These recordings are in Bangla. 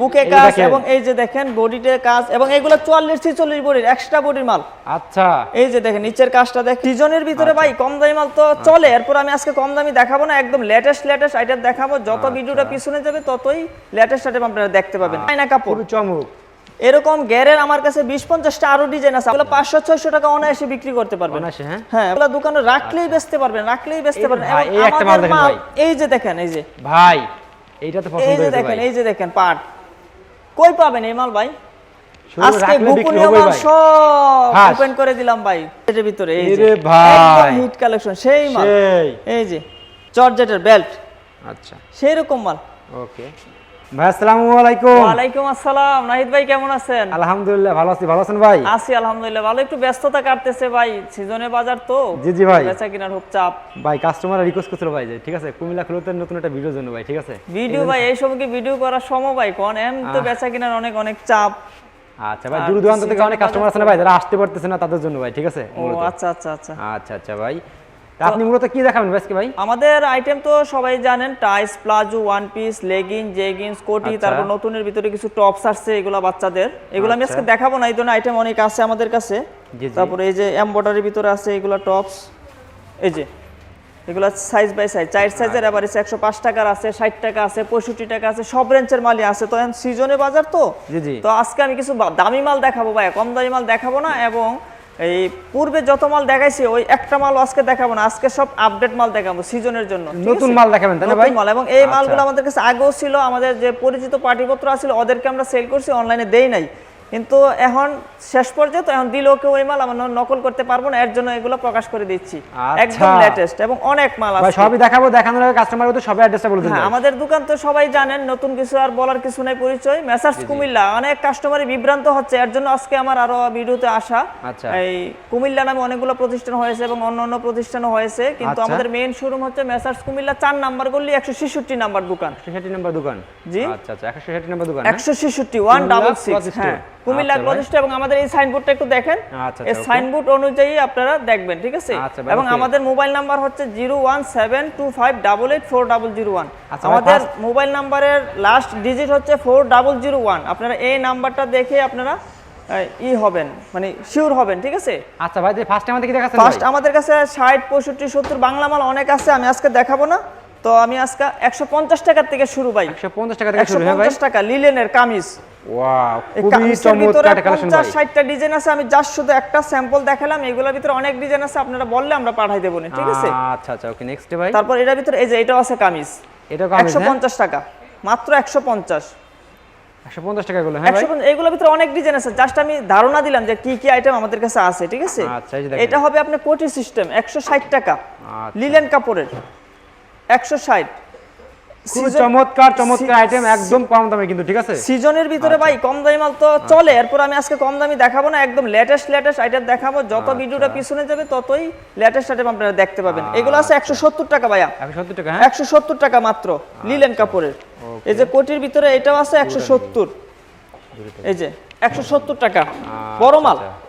বুকে কাজ এবং এই যে দেখেন বডিতে কাজ এবং এগুলো চুয়াল্লিশ ছিচল্লিশ বডির এক্সট্রা বডির মাল। আচ্ছা। এই যে দেখেন নিচের কাজটা দেখ সিজনের ভিতরে ভাই কম দামি মাল তো চলে এরপর আমি আজকে কম দামি দেখাবো না একদম লেটেস্ট লেটেস্ট আইটেম দেখাবো। যত ভিডিওটা পিছনে যাবে ততই লেটেস্ট আইটেম আপনারা দেখতে পাবেন। আয়না কাপড়। চমক। এরকম গ্যারের আমার কাছে বিশ পঞ্চাশটা আরও ডিজাইন আছে। এগুলো পাঁচশো ছয়শো টাকা অনায়াসে বিক্রি করতে পারবেন। হ্যাঁ? হ্যাঁ এগুলো দোকানে রাখলেই বেচতে পারবেন রাখলেই বেচতে পারবেন। এই যে দেখেন এই যে। ভাই এইটা তো এই যে দেখেন এই যে দেখেন পাট। কই পাবেন এই মাল ভাই? আজকে গোপনীয় মাল সব ওপেন করে দিলাম ভাই এর ভিতরে এই যে। ভাই। হিট কালেকশন সেই মাল। সেই। এই যে জর্জেটের বেল্ট আচ্ছা। সেই রকম মাল। ওকে ভাই আসসালামু আলাইকুম। ওয়ালাইকুম আসসালাম। নাহিদ ভাই কেমন আছেন? আলহামদুলিল্লাহ ভালো আছি। ভালো আছেন ভাই? আছি আলহামদুলিল্লাহ। ভালো একটু ব্যস্ততা কাটতেছে ভাই। সিজনে বাজার তো। জি, জি ভাই। বেচা কিনার খুব চাপ। ভাই কাস্টমার রিকোয়েস্ট করছিল ভাই যে ঠিক আছে কুমিল্লা খুলতে নতুন একটা জন্য ভাই ঠিক আছে? ভিডিও ভাই এই সময় কি ভিডিও করার সময় ভাই? কোন এম তো বেচা কিনার অনেক অনেক চাপ। আচ্ছা ভাই দূর দূরান্ত থেকে অনেক কাস্টমার আছে না ভাই? যারা আসতে পারতেছে না তাদের জন্য ভাই ঠিক আছে? ও আচ্ছা আচ্ছা আচ্ছা। আচ্ছা আচ্ছা ভাই। আপনি মূলত কি দেখাবেন আজকে ভাই? আমাদের আইটেম তো সবাই জানেন tights palazzo one piece legging jeggings কোটি আচ্ছা। তারপর নতুনের ভিতরে কিছু টপস আসছে এগুলো বাচ্চাদের। এগুলো আমি আচ্ছা। আজকে দেখাবো না এই ধরনের আইটেম অনেক আছে আমাদের কাছে। তারপরে এই যে এমব্রয়ডারির ভিতরে আছে এগুলো টপস এই যে এগুলো সাইজ বাই সাইজ চার সাইজের এবার একশো পাঁচ টাকার আছে ষাট টাকা আছে পঁয়ষট্টি টাকা আছে সব রেঞ্জের মালই আছে। তো সিজনে বাজার তো? তো আজকে আমি কিছু দামি মাল দেখাবো ভাই কম দামি মাল দেখাবো না এবং এই পূর্বে যত মাল দেখাইছি ওই একটা মাল আজকে দেখাবো না। আজকে সব আপডেট মাল দেখাবো সিজনের জন্য নতুন মাল দেখাবেন তাই না ভাই? মাল। এবং এই আচ্ছা। মালগুলো আমাদের কাছে আগেও ছিল আমাদের যে পরিচিত পার্টিপত্র আছে ওদেরকে আমরা সেল করছি অনলাইনে দেই নাই। কিন্তু এখন শেষ পর্যন্ত এখন দিলেও কেউ এই মাল আমরা নকল করতে পারব না এর জন্য এগুলো প্রকাশ করে দিচ্ছি আচ্ছা। একদম লেটেস্ট এবং অনেক মাল আছে সবই দেখাবো দেখানোর আগে কাস্টমার তো সবাই অ্যাড্রেসটা বলে দিন হ্যাঁ আমাদের দোকান তো সবাই জানেন নতুন কিছু আর বলার কিছু নাই পরিচয় মেসার্স কুমিল্লা অনেক কাস্টমারই বিভ্রান্ত হচ্ছে এর জন্য আজকে আমার আরও ভিডিওতে আসা আচ্ছা। এই কুমিল্লা নামে অনেকগুলো প্রতিষ্ঠান হয়েছে এবং অন্য অন্য প্রতিষ্ঠানও হয়েছে কিন্তু আচ্ছা। আমাদের মেইন শোরুম হচ্ছে মেসার্স কুমিল্লা চার নাম্বার গল্লি একশো ছেষট্টি নাম্বার দোকান 166 নম্বর দোকান জি। আচ্ছা আচ্ছা 166 নম্বর দোকান হ্যাঁ? একশো ছেষট্টি ওয়ান ডাবল সিক্স। হ্যাঁ কুমিল্লা আচ্ছা ভাই। ক্লথ এবং আমাদের এই সাইনবোর্ডটা একটু দেখেন। আচ্ছা, এই আচ্ছা, সাইনবোর্ড অনুযায়ী আপনারা দেখবেন ঠিক আছে? আচ্ছা এবং আমাদের মোবাইল নাম্বার হচ্ছে zero one seven two five double eight four double zero one. আচ্ছা আমাদের মোবাইল নাম্বারের লাস্ট ডিজিট হচ্ছে ফোর ডাবল জিরো ওয়ান আপনারা এই নাম্বারটা দেখে আপনারা ই হবেন মানে শিওর হবেন ঠিক আছে? আচ্ছা ভাই ফার্স্ট টাইম থেকে দেখাচ্ছেন ফার্স্ট আমাদের কাছে ষাট পঁয়ষট্টি সত্তর বাংলা মাল অনেক আছে আমি আজকে দেখাবো না। তো আমি আজকে একশো পঞ্চাশ টাকার থেকে শুরু ভাই। 150 টাকা থেকে একশো শুরু হ্যাঁ ভাই? পঞ্চাশ টাকা লিলেনের কামিজ। পঞ্চাশ ষাটটা ডিজাইন আছে আমি জাস্ট শুধু একটা স্যাম্পল দেখালাম এগুলোর ভিতরে অনেক ডিজাইন আছে আপনারা বললে আমরা পাঠাই দেবো ঠিক আছে? আচ্ছা আচ্ছা ওকে নেক্সট ভাই। তারপর এটার ভিতরে এই যে এটাও আছে কামিজ। এটা একশো হ্যাঁ? পঞ্চাশ টাকা মাত্র একশো পঞ্চাশ। টাকা হ্যাঁ ভাই? একশো পঞ্চাশ এগুলোর ভিতরে অনেক ডিজাইন আছে জাস্ট আমি ধারণা দিলাম যে কি কি আইটেম আমাদের কাছে আছে ঠিক আছে? আচ্ছা। এটা হবে আপনার কোটি সিস্টেম একশো ষাট টাকা। লিলেন কাপড়ের। একশো ষাট। খুবই চমৎকার চমৎকার আইটেম একদম কম দামে কিন্তু ঠিক আছে? সিজনের ভিতরে ভাই কম দামি মাল তো চলে এরপর আমি আজকে কম দামি দেখাবো না একদম লেটেস্ট লেটেস্ট আইটেম দেখাবো যত ভিডিওটা পিছনে যাবে ততই লেটেস্ট আইটেম আপনারা দেখতে পাবেন। এগুলো আছে একশো সত্তর টাকা ভাইয়া। 170 টাকা হ্যাঁ? একশো সত্তর টাকা মাত্র লিলেন কাপড়ের এই যে কোটির ভিতরে এটাও আছে একশো সত্তর। এই যে একশো সত্তর টাকা। বড় মাল। আচ্ছা।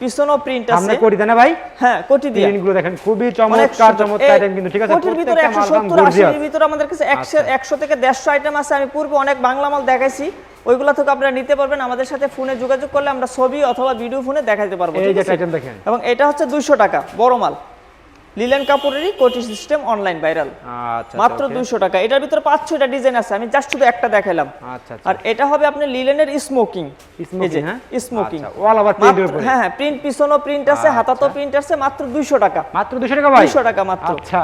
পিছনও প্রিন্ট আছে। আমরা কোটি দেনা ভাই? হ্যাঁ কোটি দিয়ে। প্রিন্টগুলো দেখেন খুবই চমৎকার চমৎকার আইটেম কিন্তু ঠিক আছে কোটির ভিতরে প্রত্যেকটা একশো মাল দাম সত্তর গর্জিয়াস। আশির ভিতরে আমাদের কাছে একশো আচ্ছা। একশো থেকে দেড়শো আইটেম আছে। আমি পূর্বে অনেক বাংলা মাল দেখাইছি ওইগুলা থেকে আপনারা নিতে পারবেন। আমাদের সাথে ফোনে যোগাযোগ করলে আমরা ছবি অথবা ভিডিও ফোনে দেখাইতে পারব এই যে? আইটেম দেখেন। এবং এটা হচ্ছে দুইশো টাকা বড় মাল। লিলেন কাপড়েরই কোটি সিস্টেম অনলাইন ভাইরাল আচ্ছা মাত্র। দুইশো টাকা। এটার ভিতরে পাঁচ ছয়টা ডিজাইন আছে আমি জাস্ট শুধু একটা দেখালাম। আচ্ছা আচ্ছা। আর এটা হবে আপনার লিলেনের স্মোকিং Smoking, হ্যাঁ? স্মোকিং আচ্ছা, over print উপরে। হ্যাঁ হ্যাঁ প্রিন্ট পিছনও প্রিন্ট আছে হাতাতো প্রিন্ট আছে মাত্র দুইশো টাকা। মাত্র 200 টাকা ভাই? 200 টাকা মাত্র। আচ্ছা।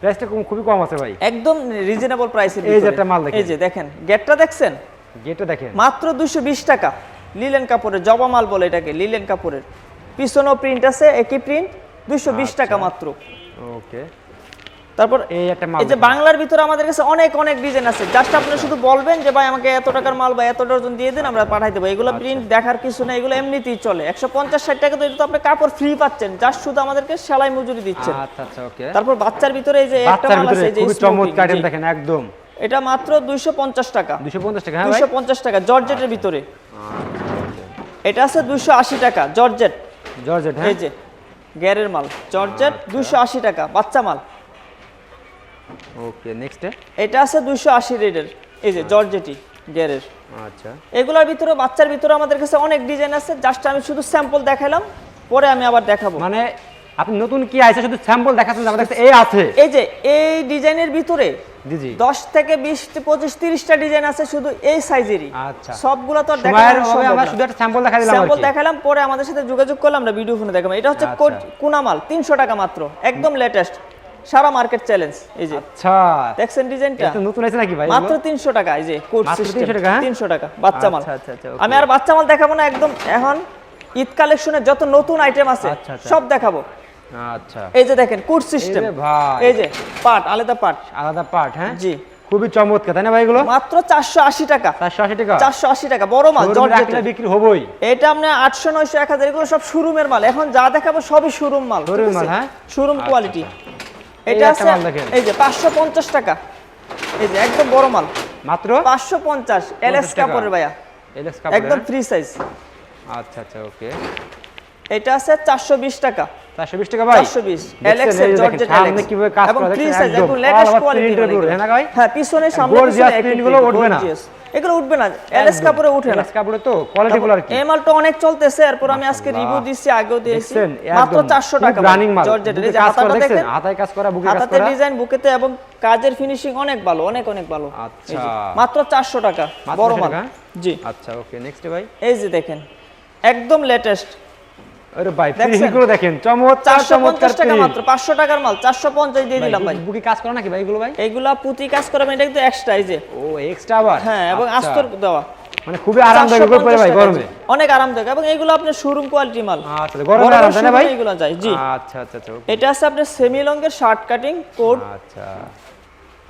প্রাইসটা খুবই কম আছে ভাই। একদম রিজনেবল প্রাইসের এই যে একটা মাল দেখেন। এই যে দেখেন গেটটা দেখছেন? গেটটা দেখেন। মাত্র দুশো বিশ টাকা। লিলেন কাপড়ের জবা মাল বলে এটাকে লিলেন কাপড়ের পিছনেও প্রিন্ট আছে একই প্রিন্ট দুশো বিশ টাকা মাত্র। ওকে। তারপর এই একটা মাল এই যে বাংলার ভিতরে আমাদের কাছে অনেক অনেক ডিজাইন আছে। জাস্ট আপনি শুধু বলবেন যে ভাই আমাকে এত টাকার মাল বা এত ডজন দিয়ে দিন আমরা পাঠাই দেবো। এগুলো আচ্ছা। প্রিন্ট দেখার কিছু না এগুলো এমনিতেই চলে। একশো পঞ্চাশ ষাট টাকা তো এটা তো আপনি কাপড় ফ্রি পাচ্ছেন। জাস্ট শুধু আমাদেরকে সেলাই মজুরি দিচ্ছেন। আচ্ছা আচ্ছা ওকে। তারপর বাচ্চার ভিতরে এই যে একটা মাল আছে যে smoking, চমৎকার আইটেম দেখেন একদম। এটা মাত্র দুইশো পঞ্চাশ টাকা। 250 টাকা হ্যাঁ ভাই। দুইশো পঞ্চাশ টাকা জর্জেটের ভিতরে। এটা আছে দুইশো আশি টাকা জর্জেট। জর্জেট হ্যাঁ। এই যে গ্যারের মাল। জর্জেট দুশো আশি টাকা বাচ্চা মাল। ওকে নেক্সট এটা আছে দুশো আশি রেটের এই যে জর্জেটি গ্যারের। আচ্ছা। এগুলোর ভিতরে বাচ্চার ভিতরে আমাদের কাছে অনেক ডিজাইন আছে জাস্ট আমি শুধু স্যাম্পল দেখালাম পরে আমি আবার দেখাবো। মানে আপনি নতুন কি আইছে? শুধু স্যাম্পল দেখাচ্ছেন আমাদের কাছে এই আছে। এই যে এই ডিজাইনের ভিতরে জি জি। দশ থেকে বিশ পঁচিশ তিরিশটা ডিজাইন আছে শুধু এই সাইজেরই। আচ্ছা। সবগুলো তো আমরা শুধু একটা স্যাম্পল দেখা দিলাম স্যাম্পল দেখালাম পরে আমাদের সাথে যোগাযোগ করলে আমরা ভিডিও ফোনে দেখাবো। এটা হচ্ছে আচ্ছা। কোট- কুনামাল তিনশো টাকা মাত্র একদম লেটেস্ট সারা মার্কেট চ্যালেঞ্জ এই যে। আচ্ছা। দেখছেন ডিজাইনটা? এটা নতুন আছে নাকি ভাই? মাত্র এগুলো? তিনশো টাকা এই যে মাত্র সিস্টেম 300 টাকা, হ্যাঁ? তিনশো টাকা বাচ্চা মাল। আচ্ছা, আচ্ছা, আচ্ছা, আমি আর বাচ্চা মাল দেখাবো না একদম এখন। ঈদ কালেকশনের যত নতুন আইটেম আছে আচ্ছা। সব দেখাবো। আচ্ছা। এই যে দেখেন কোড সিস্টেম। এই ভাই। এই যে পার্ট আলাদা পার্ট আলাদা পার্ট হ্যাঁ? জি। খুবই চমৎকার তাই না ভাই এগুলো? মাত্র চারশো আশি টাকা। চারশো আশি টাকা? চারশো আশি টাকা বড় মাল Showroom-এ বিক্রি হবই। এটা আটশো নয়শো এক হাজার এগুলো সব শোরুমের মাল। এখন যা দেখাবো সবই শোরুম মাল Showroom মাল, হ্যাঁ? শোরুম আচ্ছা, কোয়ালিটি এটা আছে এই যে পাঁচশো পঞ্চাশ টাকা। এই যে একদম বড় মাল। মাত্র? পাঁচশো পঞ্চাশ এলএস টাকা। কাপড়ের ভাইয়া। এলএক্স একদম ফ্রি সাইজ আচ্ছা আচ্ছা ওকে। এটা আছে চারশো বিশ টাকা। চারশো বিশ টাকা ভাই? চারশো বিশ। দেখছেন, এলএক্স এই যে দেখেন, জর্জেট সামনে কীভাবে কাজ এবং করা একদম লেটেস্ট কোয়ালিটি হ্যাঁ না ভাই? হ্যাঁ পিছনে সামনে উঠবে না? এগুলো উঠবে না এলএস কাপড়ে উঠে না। কাপড়ে তো কোয়ালিটি গুলো আর কি? এই মালটা অনেক চলতেছে এরপর আমি আজকে রিভিউ দিচ্ছি আগেও দিয়েছি। মাত্র চারশো টাকা রানিং মাল। জর্জেটের এই যে কাজ করা হাতাটা দেখেন? হাতায় কাজ করা বুকে কাজ হাতাতে করা? ডিজাইন বুকেতে এবং কাজের ফিনিশিং অনেক ভালো অনেক অনেক ভালো। আচ্ছা। মাত্র চারশো টাকা বড় মাল। জি। আচ্ছা ওকে নেক্সট ভাই? এই যে দেখেন একদম লেটেস্ট আরে ভাই দেখছেন? দেখেন। চমৎকার চমৎকার টাকা মাত্র পাঁচশো টাকার মাল চারশো পঞ্চাশ দিয়ে দিলাম ভাই বুকে কাজ করা নাকি ভাই এগুলো ভাই? এইগুলা পুঁতি কাজ করাবেন এটা কিন্তু এক্সট্রা এই যে। ও এক্সট্রা আবার? হ্যাঁ এবং আচ্ছা। আস্তর দেওয়া। মানে খুবই আরামদায়ক 450 উপরে ভাই গরমে। অনেক আরামদায়ক এবং এইগুলো আপনার শোরুম কোয়ালিটি মাল। আচ্ছা গরমে আরাম তাই না ভাই? এগুলো যায় জি। আচ্ছা আচ্ছা আচ্ছা এটা আছে আপনার সেমি লংয়ের শার্ট কাটিং কোড আচ্ছা।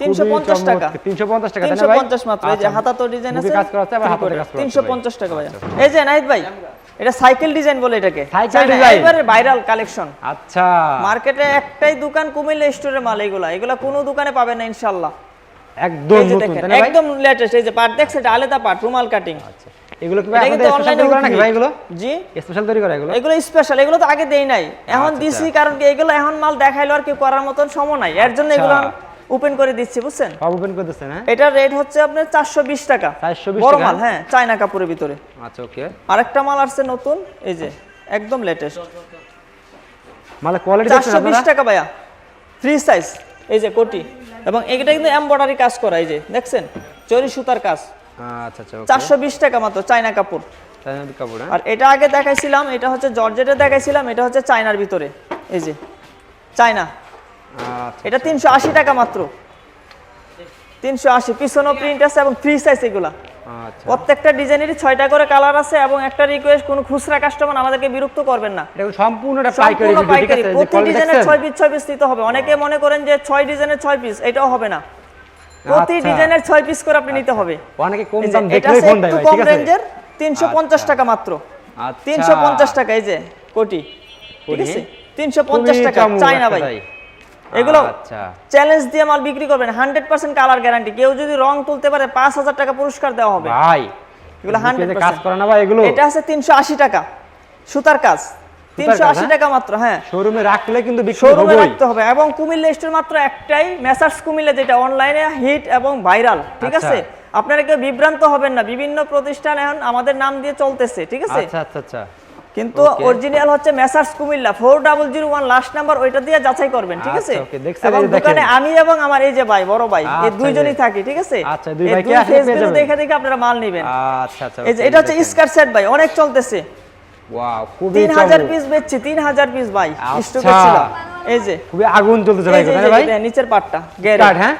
তিনশো পঞ্চাশ টাকা। তিনশো পঞ্চাশ টাকা তাই না তিনশো ভাই? পঞ্চাশ মাত্র এই যে হাতা তো ডিজাইন আছে কাজ করা আছে আবার কাজ টাকা। ভাই। এই যে নাহিদ ভাই এটা সাইকেল ডিজাইন বলে এটাকে। China, design? একেবারে ভাইরাল কালেকশন আচ্ছা। মার্কেটে একটাই দোকান কুমিল্লা স্টোরের মাল এগুলা এগুলা কোনো দোকানে পাবেন না ইনশাল্লাহ একদম নতুন একদম লেটেস্ট এই যে পার্ট দেখছেন এটা আলাদা পার্ট রুমাল কাটিং আচ্ছা। এগুলো কি ভাই এগুলো? জি। স্পেশাল তৈরি করা এগুলো? এগুলো স্পেশাল এগুলো তো আগে দেই নাই। এখন আচ্ছা, দিছি কারণ কি এগুলো এখন মাল দেখাইলো আর কি করার মতন সময় নাই। এর জন্য আচ্ছা। এগুলো ওপেন করে দিচ্ছি বুঝছেন? ওপেন করে দিচ্ছেন হ্যাঁ? এটার রেট হচ্ছে আপনার চারশো বিশ টাকা। 420 বড় মাল হ্যাঁ? চায়না কাপড়ের ভিতরে। আচ্ছা ওকে আরেকটা মাল আসছে নতুন এই যে একদম লেটেস্ট মানে কোয়ালিটি চারশো দেখছেন বিশ আপনারা? টাকা ভাইয়া। ফ্রি সাইজ এই যে কোটি। এবং এটা কিন্তু এমব্রয়ডারি কাজ করা এই যে দেখছেন? চরি সুতার কাজ। আচ্ছা আচ্ছা ওকে চারশো বিশ টাকা মাত্র চায়না কাপড়। চাইনা কাপড় হ্যাঁ? আর এটা আগে দেখাইছিলাম এটা হচ্ছে জর্জেটে দেখাইছিলাম এটা হচ্ছে চায়নার ভিতরে এই যে চায়না। এটা তিনশো আশি টাকা মাত্র। তিনশো আশি পিছনও প্রিন্ট আছে এবং ফ্রি সাইজ এগুলা। আচ্ছা। প্রত্যেকটা ডিজাইনেরই ছয়টা করে কালার আছে এবং একটা রিকোয়েস্ট কোনো খুচরা কাস্টমার আমাদেরকে বিরক্ত করবেন না। সম্পূর্ণটা পাইকারি প্রতি ডিজাইনের ছয় পিস ছয় পিস নিতে হবে। অনেকে মনে করেন যে ছয় ডিজাইনের ছয় পিস এটাও হবে না। প্রতি আচ্ছা। ডিজাইনের ছয় পিস করে আপনি নিতে হবে। অনেকে কম দাম এটা দেখলেই ফোন দেয় কম রেঞ্জের তিনশো পঞ্চাশ আচ্ছা। টাকা মাত্র। আচ্ছা। তিনশো পঞ্চাশ টাকা এই যে কোটি ঠিক আছে? তিনশো পঞ্চাশ খুবই টাকা চমক চায়না একটা ভাই। এগুলো চ্যালেঞ্জ দিয়ে মাল বিক্রি করবেন। হান্ড্রেড পার্সেন্ট কালার গ্যারান্টি কেউ যদি রং তুলতে পারে পাঁচ হাজার টাকা পুরস্কার দেওয়া হবে। ভাই এগুলো 100% কাজ করে না ভাই এগুলো? এটা আছে তিনশো আশি টাকা। সুতার কাজ। তিনশো আশি হ্যাঁ? টাকা মাত্র হ্যাঁ। শোরুমে রাখলে কিন্তু শোরুমে রাখতে হবে। এবং কুমিল্লা স্টোর মাত্র একটাই। মেসার্স কুমিল্লা যেটা অনলাইনে হিট এবং ভাইরাল ঠিক আচ্ছা। আছে? আপনারা কেউ বিভ্রান্ত হবেন না। বিভিন্ন প্রতিষ্ঠান এখন আমাদের নাম দিয়ে চলতেছে ঠিক আছে? আচ্ছা আচ্ছা আচ্ছা। কিন্তু অরিজিনাল হচ্ছে messrs Cumilla four double zero one last number ওইটা দিয়ে যাচাই করবেন ঠিক আছে? আচ্ছা, দেখছেন, এবং। দোকানে আমি এবং আমার এই যে ভাই বড় ভাই এই আচ্ছা, দুইজনই থাকি ঠিক আছে? আচ্ছা, দুই ভাইকে দুই আসলে। দেখে দেখে আপনারা মাল নেবেন। আচ্ছা আচ্ছা এই যে এটা হচ্ছে স্কার সেট ভাই অনেক চলতেছে। ওয়াও খুবই তিন হাজার চমক। পিস বেচছি তিন হাজার পিস ভাই আচ্ছা। স্টকে ছিল। এই যে। খুবই আগুন চলতেছে ভাই ভাই। নিচের পাটটা Skirt, হ্যাঁ?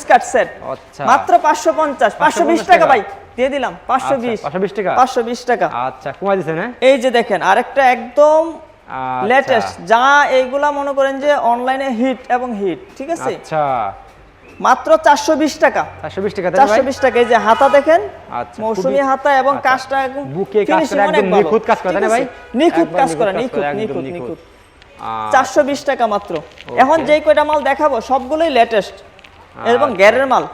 Skirt set. আচ্ছা। মাত্র পাঁচশো পঞ্চাশ পাঁচশো বিশ 550 টাকা। টাকা। ভাই। দিয়ে দিলাম পাঁচশো বিশ। পাঁচশো বিশ টাকা? পাঁচশো বিশ টাকা। আচ্ছা কমাই হ্যাঁ? এই যে দেখেন আরেকটা একদম আচ্ছা। লেটেস্ট যা এইগুলা মনে করেন যে অনলাইনে হিট এবং হিট ঠিক আছে? আচ্ছা। মাত্র চারশো বিশ টাকা। চারশো বিশ টাকা তাই না চারশো ভাই বিশ টাকা এই যে হাতা দেখেন আচ্ছা, মৌসুমী হাতা এবং আচ্ছা। কাজটা একদম বুকে কাজ finishing করা অনেক একদম। নিখুঁত কাজ করা, না ভাই? নিখুঁত কাজ করা নিখুঁত নিখুঁত নিখুঁত। নিখুঁত। আহ, চারশো বিশ টাকা মাত্র। এখন যেই কয়টা মাল দেখাবো সবগুলোই লেটেস্ট এবং গ্যারের মাল।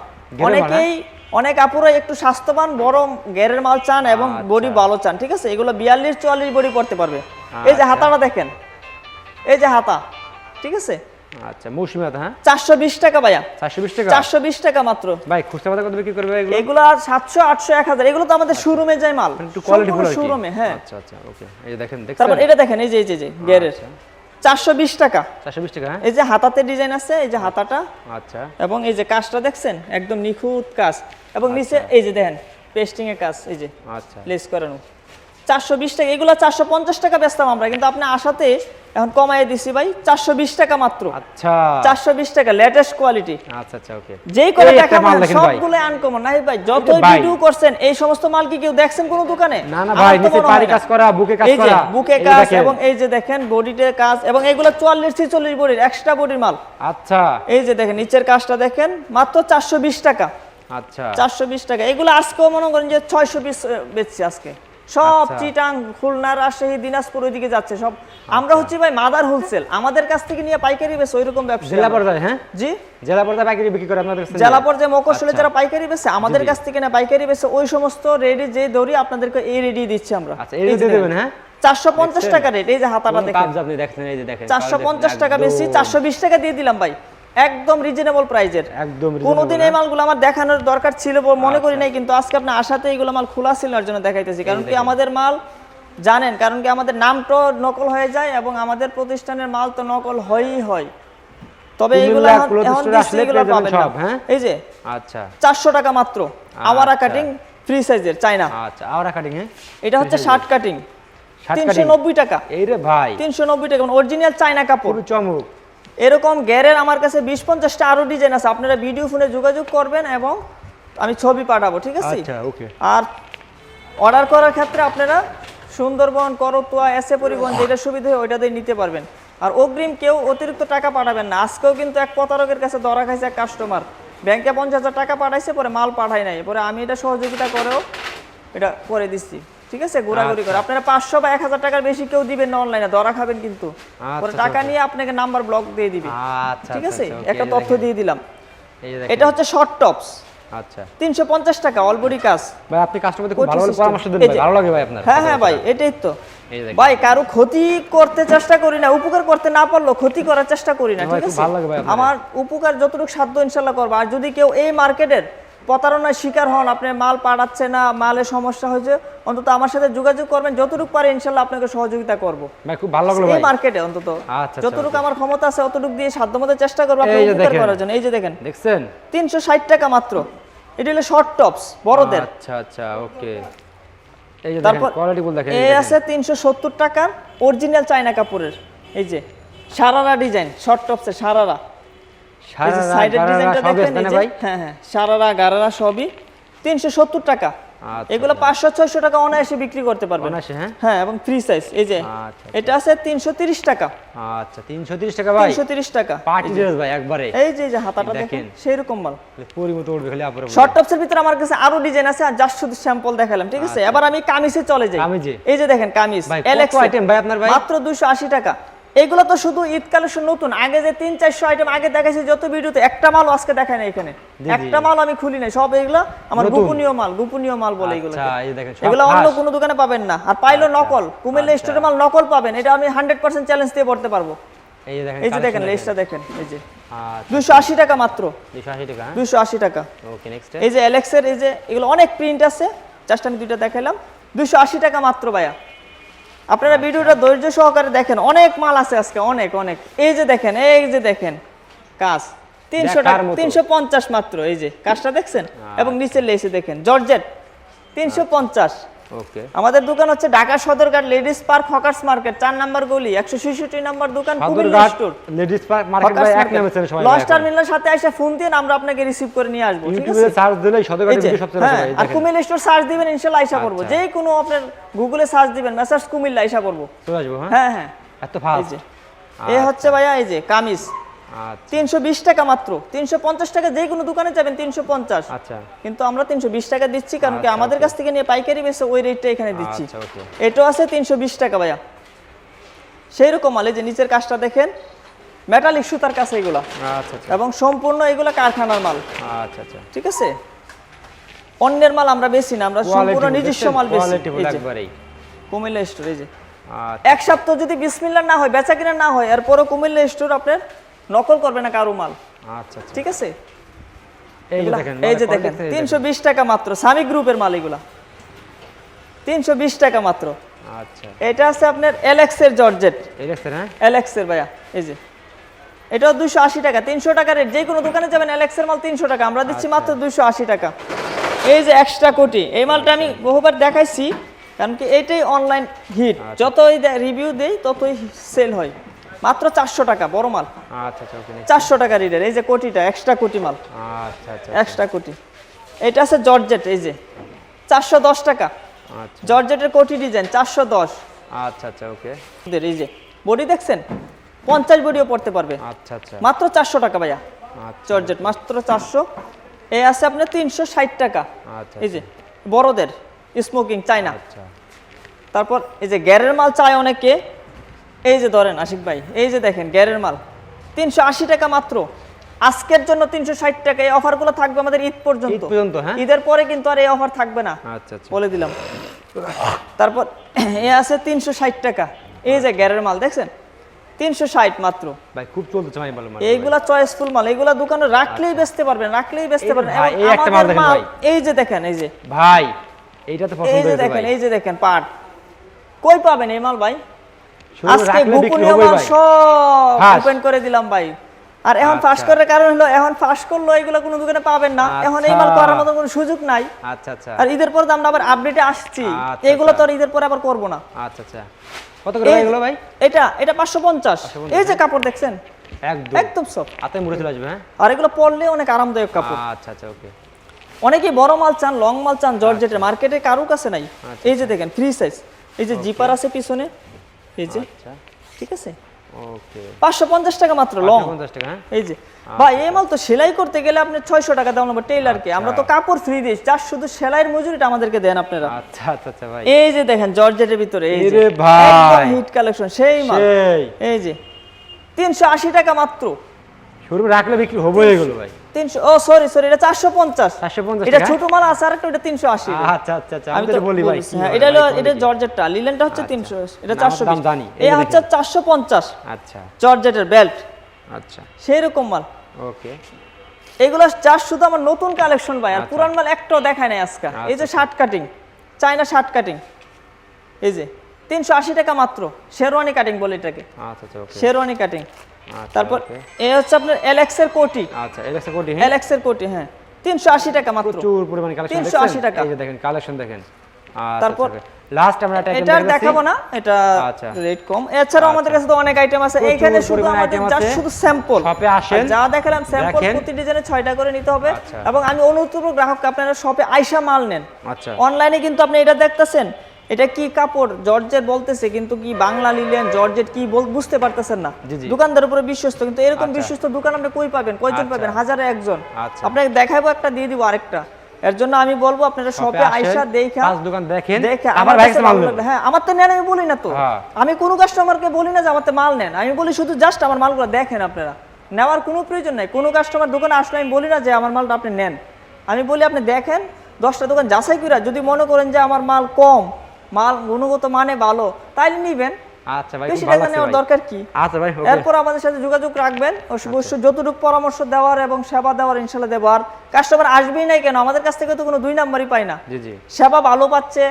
অনেকেই অনেক আপুরা একটু স্বাস্থ্যবান বড় গ্যারের মাল চান এবং বডি ভালো চান ঠিক আছে? এগুলো বিয়াল্লিশ চুয়াল্লিশ বডি পড়তে পারবে। এই যে হাতাটা দেখেন। এই যে হাতা ঠিক আছে? আচ্ছা আর সাতশো আটশো এক হাজার। এগুলো তো আমাদের মাল। হ্যাঁ। এটা দেখেন এই যে যে 420 টাকা। 420 টাকা হ্যাঁ? এই যে হাতাতে ডিজাইন আছে এই যে আচ্ছা। হাতাটা। আচ্ছা। এবং এই যে কাজটা দেখছেন একদম নিখুঁত কাজ। এবং আচ্ছা। নিচে এই যে দেখেন পেস্টিং এর কাজ এই যে আচ্ছা। লেস করানো। চারশো বিশ টাকা এগুলো চারশো পঞ্চাশ টাকা বেচতাম আমরা কিন্তু আপনি আসাতে এখন কমাই দিছি ভাই চারশো বিশ টাকা মাত্র। আচ্ছা। চারশো বিশ টাকা লেটেস্ট কোয়ালিটি আচ্ছা আচ্ছা ওকে যেই করে দেখাবেন মাল সবগুলো আনকমন নাই ভাই? ভাই। ভিডিও করছেন এই সমস্ত মাল কি কেউ দেখছেন কোনো দোকানে? না না ভাই নিচে পারি কাজ করা বুকে কাজ এই যে করা বুকে কাজ এবং এই যে দেখেন বডিতে কাজ এবং এগুলো চুয়াল্লিশ ছিচল্লিশ বডির এক্সট্রা বডির মাল। আচ্ছা। এই যে দেখেন নিচের কাজটা দেখেন মাত্র চারশো বিশ টাকা। আচ্ছা। চারশো বিশ টাকা। এগুলো আজকেও মনে করেন যে ছয়শো পিস বেচছি আজকে। সব আচ্ছা। চিটাং খুলনা রাজশাহী দিনাজপুর ওইদিকে যাচ্ছে সব। আমরা হচ্ছি ভাই মাদার হোলসেল। আমাদের কাছ থেকে নিয়ে পাইকারি বেছে ওইরকম ব্যবসা জেলা পর্যায়ে হ্যাঁ? জি? জেলা পর্যায়ে পাইকারি বিক্রি করে আপনাদের কাছে জেলা পর্যায়ে মকসলে আচ্ছা। যারা পাইকারি বেছে আমাদের কাছ থেকে না পাইকারি বেছে ওই সমস্ত রেডি যে দড়ি আপনাদেরকে এই রেডি দিচ্ছি আমরা। আচ্ছা এই দিয়ে দেবেন হ্যাঁ? চারশো পঞ্চাশ টাকা রেট এই যে হাতাটা দেখেন। আপনি দেখছেন এই যে দেখেন চারশো পঞ্চাশ quality টাকা বেশি একদম- চারশো বিশ টাকা দিয়ে দিলাম ভাই। একদম রিজনেবল প্রাইজের একদম কোনোদিন এই হ্যাঁ? মালগুলো আমার দেখানোর দরকার ছিল মনে করি নাই কিন্তু আজকে আপনি আসাতে এইগুলো মাল খোলা ছিল জন্য দেখাইতেছি। কারণ কি আমাদের মাল জানেন কারণ কি আমাদের নামটা নকল হয়ে যায় এবং আমাদের প্রতিষ্ঠানের মাল তো নকল হয়ই হয়। তবে এগুলো পাবেন হ্যাঁ? এই যে আচ্ছা। চারশো টাকা মাত্র। আওয়ারা আচ্ছা। কাটিং ফ্রি সাইজের চাইনা আচ্ছা আওরা কাটিং হ্যাঁ? এটা হচ্ছে শার্ট কাটিং তিনশো নব্বই টাকা। এই রে ভাই। তিনশো নব্বই টাকা অরিজিনাল চাইনা কাপড়। চমক। এরকম গ্যারের আমার কাছে বিশ পঞ্চাশটা আরও ডিজাইন আছে। আপনারা ভিডিও ফোনে যোগাযোগ করবেন এবং আমি ছবি পাঠাবো ঠিক আছে? আচ্ছা ওকে। আর অর্ডার করার ক্ষেত্রে আপনারা সুন্দরবন করতোয়া এসে পরিবহন যেটা সুবিধা হয় ওইটা দিয়ে নিতে পারবেন। আর অগ্রিম কেউ অতিরিক্ত টাকা পাঠাবেন না। আজকেও কিন্তু এক প্রতারকের কাছে ধরা খাইছে এক কাস্টমার ব্যাংকে পঞ্চাশ হাজার টাকা পাঠাইছে পরে মাল পাঠায় নাই। পরে আমি এটা সহযোগিতা করেও এটা করে দিচ্ছি। ঠিক আছে? ঘোরাঘুরি করে। আপনারা পাঁচশো বা এক হাজার টাকার বেশি কেউ দিবেন না অনলাইনে ধরা খাবেন কিন্তু। পরে আচ্ছা, টাকা আচ্ছা। নিয়ে আপনাকে নাম্বার ব্লক দিয়ে দিবে। আচ্ছা ঠিক আচ্ছা, আছে? আচ্ছা, একটা তথ্য দিয়ে দিলাম। এটা হচ্ছে শর্ট টপস আচ্ছা। তিনশো পঞ্চাশ টাকা অলবডি কাজ ভাই আপনি কাস্টমারদের খুব ভালো ভালো পরামর্শ দেন ভাই। ভালো লাগে ভাই আপনার। হ্যাঁ হ্যাঁ ভাই এটাই তো। ভাই কারও ক্ষতি করতে চেষ্টা করি না উপকার করতে না পারলেও ক্ষতি করার চেষ্টা করি না ঠিক আছে? আমার উপকার যতটুকু সাধ্য ইনশাল্লাহ করব। আর যদি কেউ এই মার্কেটের প্রতারণার শিকার হন আপনি মাল পাঠাচ্ছে না মালের সমস্যা হয়েছে অন্তত আমার সাথে যোগাযোগ করবেন যতটুকু পারে ইনশাল্লাহ আপনাকে সহযোগিতা করব। ভাই খুব ভালো লাগল এই মার্কেটে অন্তত। আচ্ছা, আচ্ছা, যতটুকু আমার ক্ষমতা আছে অতটুকু দিয়ে সাধ্য মতো চেষ্টা করব আপনি এই যে উপকার করার জন্য। এই যে দেখেন। দেখছেন? তিনশো ষাট টাকা মাত্র। এটা হলো শর্ট টপস বড়দের। আচ্ছা আচ্ছা ওকে। এই যে দেখেন কোয়ালিটি বল দেখেন এই আছে তিনশো সত্তর টাকার অরিজিনাল চায়না কাপড়ের। এই যে সারারা ডিজাইন শর্ট টপসের সারারা। সারারা, সাইডের ডিজাইনটা দেখেন এই যে, হ্যাঁ হ্যাঁ সারারা গারারা সবই তিনশো সত্তর টাকা। আচ্ছা, এগুলো পাঁচশো ছয়শো টাকা অনায়াসে বিক্রি করতে পারবেন। হ্যাঁ? হ্যাঁ এবং ফ্রি সাইজ এই যে আচ্ছা, এটা আছে তিনশো তিরিশ টাকা। আচ্ছা তিনশো তিরিশ টাকা ভাই? তিনশো তিরিশ টাকা। পার্টি ড্রেস ভাই একবারে। এই যে যে হাতাটা দেখেন। দেখেন। সেই রকম মাল পরিমতো উঠবে খালি আপুরে শর্ট টপসের ভিতরে আমার কাছে আরও ডিজাইন আছে আর জাস্ট শুধু স্যাম্পল দেখালাম ঠিক আছে? এবার আমি কামিজে চলে যাই। কামিজে? এই যে দেখেন কামিজ। ভাই আপনার ভাই? মাত্র 280 টাকা। এগুলো তো শুধু ঈদ কালেকশন নতুন। আগে যে তিন চারশো আইটেম আগে দেখাইছি যত ভিডিওতে একটা মাল আজকে দেখায় না এখানে। একটা মাল আমি খুলি নাই সব এগুলো আমার গোপনীয় মাল গোপনীয় মাল বলে এগুলো আচ্ছা, এগুলো অন্য কোনো দোকানে পাবেন না। আর পাইলো নকল কুমিল্লা আচ্ছা। স্টোরে মাল নকল পাবেন এটা আমি হান্ড্রেড পার্সেন্ট চ্যালেঞ্জ দিয়ে পড়তে পারব। এই যে দেখেন দেখেন লেসটা দেখেন। এই যে। আচ্ছা। দুশো আশি টাকা মাত্র। দুশো আশি টাকা হ্যাঁ? এই যে অ্যালেক্সের এই যে এগুলো অনেক প্রিন্ট আছে। জাস্ট আমি দুইটা দেখাইলাম। দুশো আশি টাকা মাত্র ভাইয়া। আপনারা ভিডিওটা ধৈর্য সহকারে দেখেন অনেক মাল আছে আজকে অনেক অনেক। এই যে দেখেন এই যে দেখেন কাজ। তিনশো টাকা তিনশো পঞ্চাশ মাত্র এই যে কাজটা দেখছেন? এবং নিচে লেসে দেখেন জর্জেট তিনশো পঞ্চাশ। ওকে আমাদের দোকান হচ্ছে Dhaka Sadarghat ladies park hawkers market. চার নাম্বার গলি একশো ছেষট্টি নাম্বার দোকান কুমিল্লা সদরঘাট মার্কেট এক নামে সবাই লস টার্মিনালের সাথে এসে ফোন দিন আমরা আপনাকে রিসিভ করে নিয়ে আসব ইউটিউবে সার্চ দিলেই সদরঘাট সবচেয়ে হ্যাঁ, আর কুমিল্লা স্টোর সার্চ দিবেন ইনশাল্লাহ আইসা করব। আচ্ছা। যে কোনো আপনার গুগলে সার্চ দিবেন মেসার্স কুমিল্লা আইসা করব। চলে আসব হ্যাঁ? হ্যাঁ হ্যাঁ। এত এই ফাস্ট যে হচ্ছে ভাইয়া এই যে কামিজ। তিনশো বিশ টাকা মাত্র। তিনশো পঞ্চাশ টাকা যে কোনো দোকানে যাবেন তিনশো পঞ্চাশ। আচ্ছা। কিন্তু আমরা তিনশো বিশ টাকা দিচ্ছি কারণ কি আচ্ছা, আমাদের কাছ থেকে নিয়ে পাইকারি বেসে ওই রেটটা এখানে দিচ্ছি। আচ্ছা ওকে এটাও আছে তিনশো বিশ টাকা ভাইয়া। সেই রকম এই যে নিচের কাজটা দেখেন মেটালিক সুতার কাছে এগুলা। আচ্ছা আচ্ছা। এবং সম্পূর্ণ এগুলা কারখানার মাল। আচ্ছা আচ্ছা। ঠিক আছে? অন্যের মাল আমরা বেশি না আমরা সম্পূর্ণ নিজস্ব মাল বেশি কুমিল্লা স্টোর এই যে। আচ্ছা। এক সপ্তাহ যদি বিসমিল্লা না হয় বেচা কিনা না হয় এরপরও কুমিল্লা স্টোর আপনার নকল করবে না কারও মাল। আচ্ছা আচ্ছা। ঠিক আছে? এই যে দেখেন এই যে মানে তিনশো বিশ টাকা মাত্র স্বামী গ্রুপের মাল এগুলা। তিনশো বিশ টাকা মাত্র। আচ্ছা। এটা আছে আপনার এলেক্সের জর্জেট। দেখছেন হ্যাঁ? এলেক্সের ভাইয়া এই যে। এটাও দুশো আশি টাকা তিনশো টাকা রেট যে কোনো দোকানে যাবেন এলেক্সের মাল তিনশো টাকা আমরা দিচ্ছি মাত্র দুশো আশি টাকা। এই যে এক্সট্রা কোটি এই মালটা আমি বহুবার দেখাইছি কারণ কি এইটাই অনলাইন হিট যতই রিভিউ দেই ততই সেল হয়। মাত্র চারশো টাকা বড় মাল। আচ্ছা আচ্ছা চারশো টাকা রিডার এই যে কোটিটা এক্সট্রা কোটি মাল। আচ্ছা আচ্ছা এক্সট্রা কোটি। এটা আছে জর্জেট এই যে। চারশো দশ টাকা। আচ্ছা। জর্জেটের কোটি ডিজাইন চারশো দশ। আচ্ছা আচ্ছা ওকে। এই যে বডি দেখছেন? পঞ্চাশ বডিও পড়তে পারবে। আচ্ছা আচ্ছা। মাত্র চারশো টাকা ভাইয়া। আচ্ছা। জর্জেট মাত্র চারশো। এই আছে আপনার তিনশো ষাট টাকা। আচ্ছা এই যে বড়দের স্মোকিং চায়না। আচ্ছা। তারপর এই যে গ্যারের মাল চায় অনেকে। এই যে ধরেন আশিক ভাই এই যে দেখেন গ্যারের মাল তিনশো আশি টাকা মাত্র। আজকের জন্য তিনশো ষাট টাকা এই অফারগুলো থাকবে আমাদের ঈদ পর্যন্ত। পর্যন্ত, হ্যাঁ? ঈদের পরে কিন্তু আর এই অফার থাকবে না। আচ্ছা আচ্ছা। বলে দিলাম। তারপর এ আছে তিনশো ষাট টাকা। এই যে গ্যারের মাল দেখছেন? তিনশো ষাট মাত্র। ভাই খুব চলতেছে ভাই বলো এইগুলা চয়েসফুল মাল এইগুলা দোকানে রাখলেই বেচতে পারবেন রাখলেই বেচতে এই যে পারবেন। ভাই, এই একটা মাল দেখেন ভাই। এই যে দেখেন এই যে। ভাই এইটা তো এই পছন্দ যে হয়েছে দেখেন ভাই। এই যে দেখেন পাট। কই পাবেন এই মাল ভাই? আজকে গোপনীয় হবে মাল সব ওপেন করে দিলাম ভাই। আর এখন ফাঁস আচ্ছা। করার কারণ হলো এখন ফাঁস করল এগুলো কোনো দোকানে পাবেন না। এখন এই মাল আচ্ছা। করার মতো কোনো সুযোগ নাই। আচ্ছা আচ্ছা। আর ঈদের পরে তো আমরা আবার আপডেটে আসছি। আচ্ছা, এগুলো তো আচ্ছা। আর ঈদের পরে আবার করব না। আচ্ছা আচ্ছা। কত করে এগুলো ভাই? এটা এটা পাঁচশো পঞ্চাশ। এই যে কাপড় দেখছেন? একদম। একদম সব। হাতে মুড়ে চলে আসবে হ্যাঁ? আর এগুলো পরলে অনেক আরামদায়ক কাপড়। আচ্ছা আচ্ছা ওকে। অনেকেই বড় মাল চান লং মাল চান জর্জেটের। মার্কেটে কারও কাছে নাই। আচ্ছা, এই যে দেখেন ফ্রি সাইজ এই যে জিপার আছে পিছনে এই যে। আচ্ছা। ঠিক আছে? পাঁচশো পঞ্চাশ টাকা মাত্র লং। টাকা হ্যাঁ? এই যে। ভাই এই মাল তো সেলাই করতে গেলে আপনি ছয়শো টাকা দাম নেব। টেইলারকে আমরা তো কাপড় ফ্রি দিই যার শুধু সেলাইয়ের মজুরিটা আমাদেরকে দেন আপনারা। আচ্ছা আচ্ছা আচ্ছা ভাই। এই যে দেখেন জর্জেটের ভিতরে এই যে। ভাই। হিট কালেকশন সেই মাল। সেই। এই যে। তিনশো আশি টাকা মাত্র। শুরু রাখলে বিক্রি হবে এগুলো ভাই। তিনশো ও সরি সরি এটা চারশো পঞ্চাশ। 450 এটা ছোট মাল আছে আর একটা ওটা আচ্ছা আচ্ছা আচ্ছা আমি তো বলি ভাই। বলছি, কি হ্যাঁ, এটা হলো এটা জর্জেটটা লিলেনটা হচ্ছে তিনশো এটা না, চারশো আমার দাম জানি, এই এই হচ্ছে চারশো পঞ্চাশ। আচ্ছা। জর্জেটের বেল্ট আচ্ছা। সেই রকম মাল। ওকে। এগুলো যা শুধু আমার নতুন কালেকশন ভাই আর। পুরান মাল একটাও দেখায় নাই আজকে। এই যে shirt cutting China shirt cutting এই যে তিনশো আশি টাকা মাত্র শেরওয়ানি কাটিং বলে এটাকে। আচ্ছা আচ্ছা শেরওয়ানি কাটিং তারপর okay। এ হচ্ছে আপনার এলেক্সের কোটি। আচ্ছা এটা একটা কোটি হ্যাঁ। এলেক্সের কোটি হ্যাঁ। তিনশো আশি টাকা মাত্র। প্রচুর পরিমাণে কালেকশন 380 টাকা। এই যে দেখেন কালেকশন দেখেন। তারপর লাস্ট আমরা একটা এটা দেখাবো না এটা আচ্ছা। রেট কম। এছাড়াও আমাদের কাছে তো অনেক আইটেম আছে। এইখানে শুধু আমাদের যা। শুধু স্যাম্পল শপে আসেন, যা দেখালাম স্যাম্পল প্রতি ডিজাইনে ছয়টা করে নিতে হবে। আচ্ছা। এবং আমি অনুরোধ করব গ্রাহককে আপনারা শপে আইসা মাল নেন। আচ্ছা। অনলাইনে কিন্তু আপনি এটা দেখতেছেন। এটা কি কাপড় জর্জেট বলতেছে কিন্তু কি বাংলা লিলেন জর্জেট কি বল বুঝতে পারতেছেন না। দোকানদার উপরে বিশ্বস্ত কিন্তু এরকম আচ্ছা। বিশ্বস্ত দোকান আপনি কই পাবেন কয়জন আচ্ছা। পাবেন হাজারে একজন আচ্ছা। আপনাকে দেখাবো একটা দিয়ে দিব আরেকটা এর জন্য আমি বলব আপনারা শপে আইসা দেখা পাঁচ দোকান দেখেন দেখে আমার ভাই মাল। লাগল। হ্যাঁ আমার তো নেন আমি বলি না তো হ্যাঁ। আমি কোনো কাস্টমারকে বলি না যে আমার তো মাল নেন আমি বলি শুধু জাস্ট আমার মালগুলো দেখেন আপনারা নেওয়ার কোনো প্রয়োজন নাই কোনো কাস্টমার দোকানে আসলে আমি বলি না যে আমার মালটা আপনি নেন আমি বলি আপনি দেখেন দশটা দোকান যাচাই করে যদি মনে করেন যে আমার মাল কম মাল গুণগত মানে ভালো তাইলে নিবেন। আচ্ছা ভাই বেশি টাকা নেওয়ার দরকার কি? আচ্ছা ভাই এরপর আমাদের সাথে যোগাযোগ রাখবেন অবশ্যই যতটুকু পরামর্শ দেওয়ার এবং সেবা দেওয়ার ইনশাল্লাহ দেবো আর কাস্টমার আসবেই নাই কেন? আমাদের কাছ থেকে তো কোনো দুই নাম্বারই পাই না। জি জি। সেবা ভালো পাচ্ছে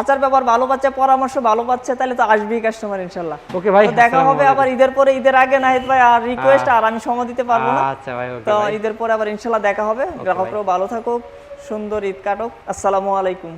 আচার ব্যাপার ভালো পাচ্ছে পরামর্শ ভালো পাচ্ছে তাহলে তো আসবেই কাস্টমার ইনশাল্লাহ। ওকে ভাই দেখা হবে আবার ঈদের পরে ঈদের আগে নাহিদ ভাই আর রিকোয়েস্ট আর আমি সময় দিতে পারব না। আচ্ছা ভাই ওকে তো ঈদের পরে আবার ইনশাল্লাহ দেখা হবে। গ্রাহকরাও ভালো থাকুক সুন্দর ঈদ কাটুক। আসসালামু আলাইকুম।